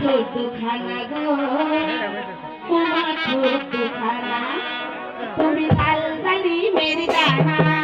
দুখানা গো। তোমার ছোট দুখানা। তুমি লাল জানি মেরি দানা